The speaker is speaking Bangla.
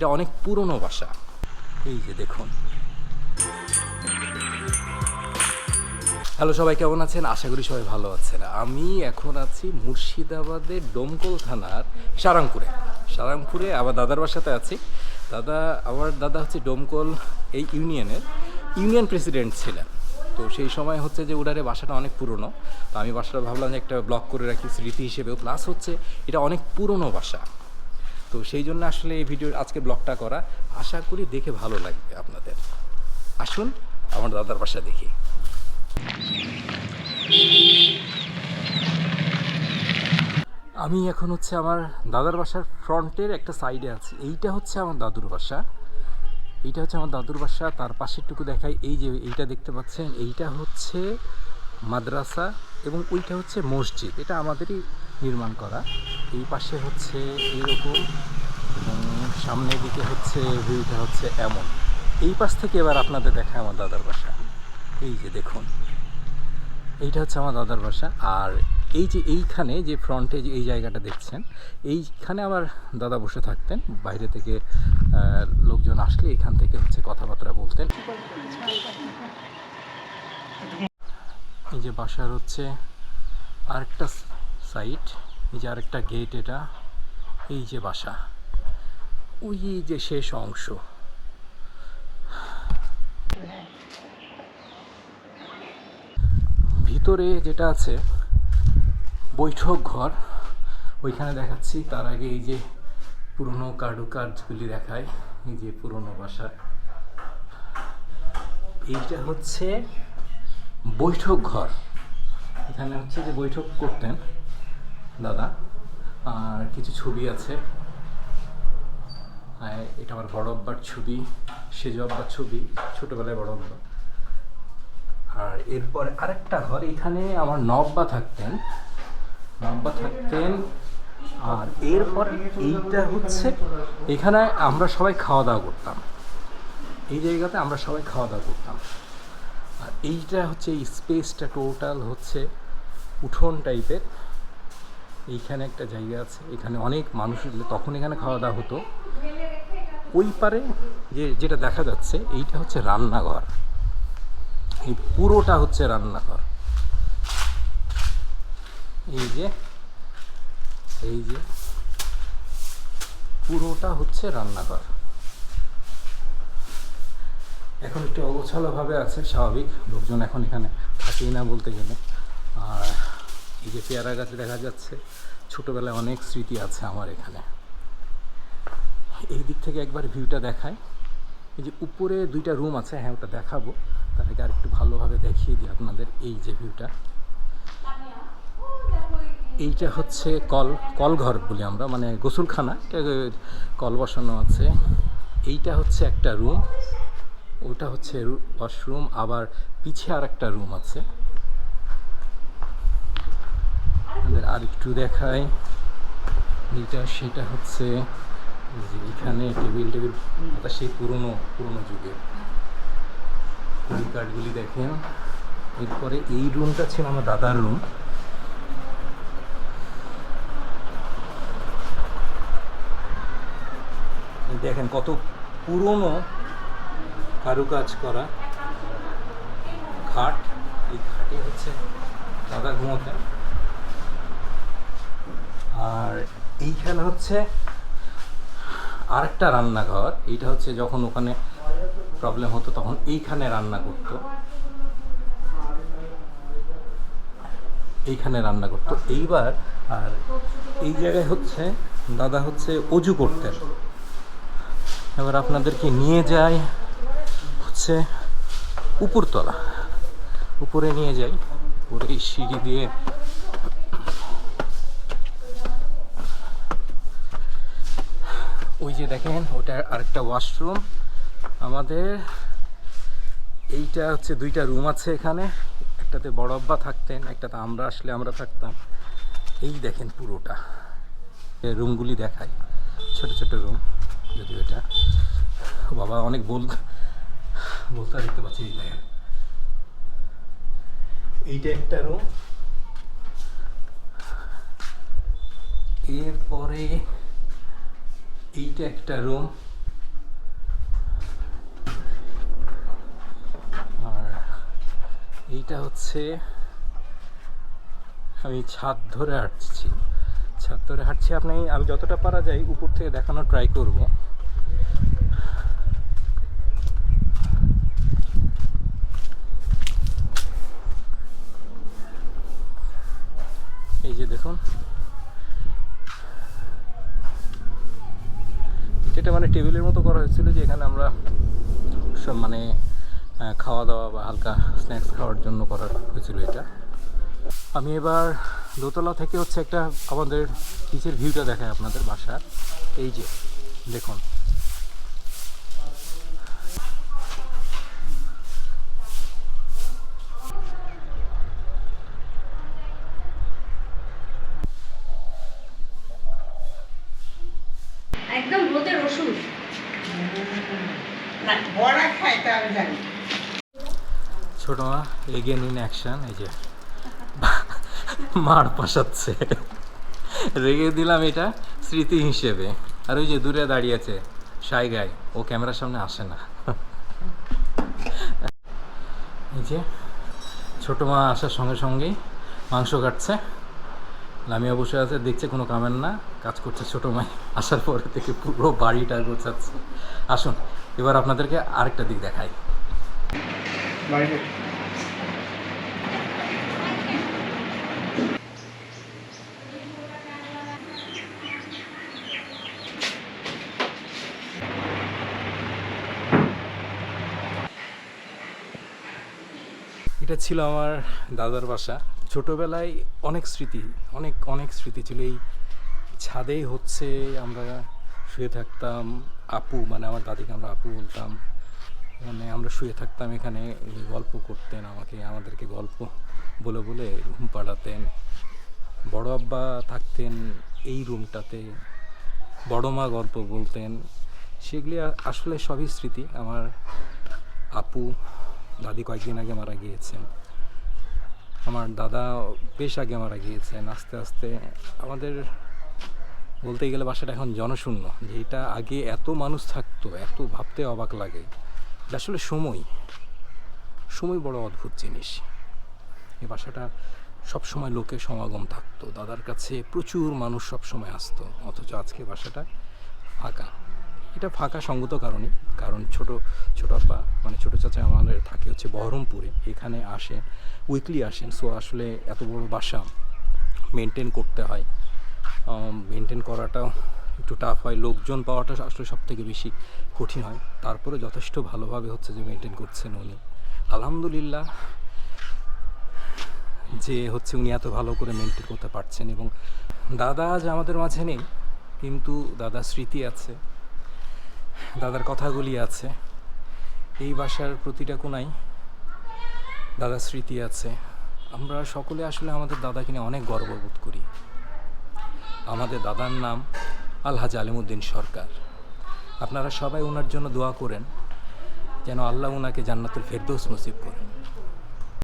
এটা অনেক পুরনো বাসা এই যে দেখুন। হ্যালো সবাই কেমন আছেন? আশা করি সবাই ভালো আছেন। আমি এখন আছি মুর্শিদাবাদের ডোমকল থানার সারাংপুরে। সারাংপুরে আমার দাদার বাসাতে আছি। দাদা আমার দাদা হচ্ছে ডোমকল এই ইউনিয়নের ইউনিয়ন প্রেসিডেন্ট ছিলেন। তো সেই সময় হচ্ছে যে উড়ারে বাসাটা অনেক পুরনো। তো আমি বাসাটা ভাবলাম যে একটা ব্লক করে রাখি স্মৃতি হিসেবেও। প্লাস হচ্ছে এটা অনেক পুরনো বাসা তো সেই জন্য আসলে এই ভিডিও আজকে ব্লগটা করা। আশা করি দেখে ভালো লাগবে আপনাদের। আসুন আমার দাদার বাসা দেখি। আমি এখন হচ্ছে আমার দাদার বাসার ফ্রন্টের একটা সাইডে আছি। এইটা হচ্ছে আমার দাদুর বাসা। এইটা হচ্ছে আমার দাদুর বাসা। তার পাশেরটুকু দেখাই। এই যে এইটা দেখতে পাচ্ছেন, এইটা হচ্ছে মাদ্রাসা এবং ওইটা হচ্ছে মসজিদ। এটা আমাদেরই নির্মাণ করা। এই পাশে হচ্ছে এইরকম সামনের দিকে হচ্ছে ভিউটা হচ্ছে এমন। এই পাশ থেকে এবার আপনাদের দেখায় আমার দাদার বাসা। এই যে দেখুন, এইটা হচ্ছে আমার দাদার বাসা। আর এই যে এইখানে যে ফ্রন্টে যে এই জায়গাটা দেখছেন, এইখানে আমার দাদা বসে থাকতেন। বাইরে থেকে লোকজন আসলে এখান থেকে হচ্ছে কথাবার্তা বলতেন। এই যে বাসার হচ্ছে আরেকটা সাইড এই যে আরেকটা গেট এটা, এই যে বাসা, ওই যে শেষ অংশ। ভিতরে যেটা আছে, বৈঠক ঘর, ওইখানে দেখাচ্ছি, তার আগে এই যে পুরনো কারুকার্যগুলি দেখায় এই যে পুরনো বাসা। এইটা হচ্ছে বৈঠক ঘর। এখানে হচ্ছে যে বৈঠক করতেন। দাদা, আর কিছু ছবি আছে। এটা আমার বড় আব্বার ছবি, সেজ আব্বার ছবি, ছোটোবেলায় বড় আব্বা। আর এরপরে আরেকটা ঘর, এখানে আমার নব্বা থাকতেন। নব্বা থাকতেন, আর এরপর এইটা হচ্ছে, এখানে আমরা সবাই খাওয়া দাওয়া করতাম। এই জায়গাতে আমরা সবাই খাওয়া দাওয়া করতাম। আর এইটা হচ্ছে, এই স্পেসটা টোটাল হচ্ছে, উঠোন টাইপের এইখানে একটা জায়গা আছে, এখানে অনেক মানুষ তখন এখানে খাওয়া দাওয়া হতো। ওই পারে যে, যেটা দেখা যাচ্ছে, এইটা হচ্ছে রান্নাঘর। এই পুরোটা হচ্ছে রান্নাঘর। এই যে এই যে, পুরোটা হচ্ছে রান্নাঘর। এখন একটু অগোছালোভাবে আছে, স্বাভাবিক, লোকজন এখন এখানে থাকেই না বলতে গেলে। আর এই যে পেয়ারা গাছ দেখা যাচ্ছে, ছোটোবেলায় অনেক স্মৃতি আছে আমার এখানে। এই দিক থেকে একবার ভিউটা দেখায় এই যে উপরে দুইটা রুম আছে হ্যাঁ ওটা দেখাবো। তার আগে আর একটু ভালোভাবে দেখিয়ে দিই আপনাদের এই যে ভিউটা। এইটা হচ্ছে কল, কলঘর বলি আমরা মানে গোসলখানা কল বসানো আছে। এইটা হচ্ছে একটা রুম, ওটা হচ্ছে ওয়াশরুম, আবার পিছে আর একটা রুম আছে। আমাদের আর একটু দেখাই। যেটা, সেটা হচ্ছে এখানে টেবিল টেবিল সেই পুরনো পুরনো যুগের। এই কার্ডগুলি দেখেন। এরপরে এই রুমটা ছিল আমার দাদার রুম। দেখেন কত পুরনো কারুকাজ করা খাট এই খাটে হচ্ছে দাদা ঘুমোতেন। আর এইখানে হচ্ছে আরেকটা রান্নাঘর। এইটা হচ্ছে যখন ওখানে প্রবলেম হতো তখন এইখানে রান্না করতো। এইখানে রান্না করতো। এইবার আর এই জায়গায় হচ্ছে দাদা হচ্ছে অজু করতেন। এবার আপনাদেরকে নিয়ে যাই হচ্ছে উপরতলা। উপরে নিয়ে যাই। উপরে সিঁড়ি দিয়ে ওই যে দেখেন, ওটা আরেকটা ওয়াশরুম। আমাদের এইটা হচ্ছে দুইটা রুম আছে এখানে। একটাতে বড় আব্বা থাকতেন, একটাতে আমরা আসলে আমরা থাকতাম। এই দেখেন পুরোটা। রুমগুলি দেখাই। ছোট ছোট রুম, যদিও এটা। বাবা, অনেক বল বলতে দেখতে পাচ্ছি এই দেখেন। এইটা একটা রুম। এরপরে এইটা একটা রুম আর এইটা হচ্ছে, আমি ছাদ ধরে হাঁটছি। ছাদ ধরে হাঁটছি আপনি, আমি যতটা পারা যাই উপর থেকে দেখানোর ট্রাই করব। এই যে দেখুন যেটা মানে টেবিলের মতো করা হয়েছিল যে এখানে আমরা সব মানে খাওয়া দাওয়া বা হালকা স্ন্যাক্স খাওয়ার জন্য করা হয়েছিল এটা। আমি এবার দোতলা থেকে হচ্ছে একটা আমাদের নিচের ভিউটা দেখায় আপনাদের বাসার। এই যে, দেখুন একদম রোদের ওষুধ না বড়া খায় তা আমি জানি ছোট মা, এগিয়ে নিন অ্যাকশন এই যে। মার পাশাচ্ছে রেগে দিলাম এটা স্মৃতি হিসেবে। আর ওই যে দূরে দাঁড়িয়ে আছে সাই গায় ও ক্যামেরার সামনে আসে না। এই যে, ছোট মা আসার সঙ্গে সঙ্গেই মাংস কাটছে। লামিয়া বসে আছে দেখছে কোনো কামেন না কাজ করছে ছোট মাই। আসার পরে থেকে পুরো বাড়িটা গোছাচ্ছে। আসুন এবার আপনাদেরকে আরেকটা দিক দেখাই। এটা ছিল আমার দাদার বাসা। ছোটোবেলায় অনেক স্মৃতি, অনেক অনেক স্মৃতি ছিল। এই ছাদেই হচ্ছে আমরা শুয়ে থাকতাম, আপু মানে আমার দাদিকে আমরা আপু বলতাম মানে আমরা শুয়ে থাকতাম এখানে গল্প করতেন আমাকে, আমাদেরকে গল্প বলে বলে ঘুম পাড়াতেন। বড় আব্বা থাকতেন এই রুমটাতে, বড় মা গল্প বলতেন। সেগুলি আসলে সবই স্মৃতি। আমার আপু, দাদি কয়েকদিন আগে মারা গিয়েছেন। আমার দাদা বেশ আগে মারা গিয়েছেন আস্তে আস্তে আমাদের বলতে গেলে বাসাটা এখন জনশূন্য, যে এটা আগে এত মানুষ থাকতো, এত ভাবতে অবাক লাগে আসলে সময় সময় বড় অদ্ভুত জিনিস। এই বাসাটা সবসময় লোকে সমাগম থাকতো, দাদার কাছে প্রচুর মানুষ সবসময় আসতো, অথচ আজকে বাসাটা ফাঁকা। এটা ফাঁকা সঙ্গত কারণে, কারণ ছোট ছোট আব্বা মানে ছোট চাচা আমাদের থাকে হচ্ছে বহরমপুরে। এখানে আসেন উইকলি আসেন। সো আসলে এত বড় বাসা মেনটেন করতে হয়। মেনটেন করাটাও একটু টাফ হয়। লোকজন পাওয়াটা আসলে সব থেকে বেশি কঠিন হয়। তারপরে যথেষ্ট ভালোভাবে হচ্ছে যে মেনটেন করছেন উনি। আলহামদুলিল্লাহ, যে হচ্ছে উনি এত ভালো করে মেনটেন করতে পারছেন এবং দাদা আজ আমাদের মাঝে নেই, কিন্তু দাদা স্মৃতি আছে। দাদার কথাগুলি আছে। এই বাসার প্রতিটা কোনাই দাদার স্মৃতি আছে। আমরা সকলে আসলে আমাদের দাদাকে নিয়ে অনেক গর্ববোধ করি। আমাদের দাদার নাম আলহাজ আলিমুদ্দিন সরকার। আপনারা সবাই ওনার জন্য দোয়া করেন, যেন আল্লাহ ওনাকে জান্নাতুল ফেরদৌস নসিব করেন।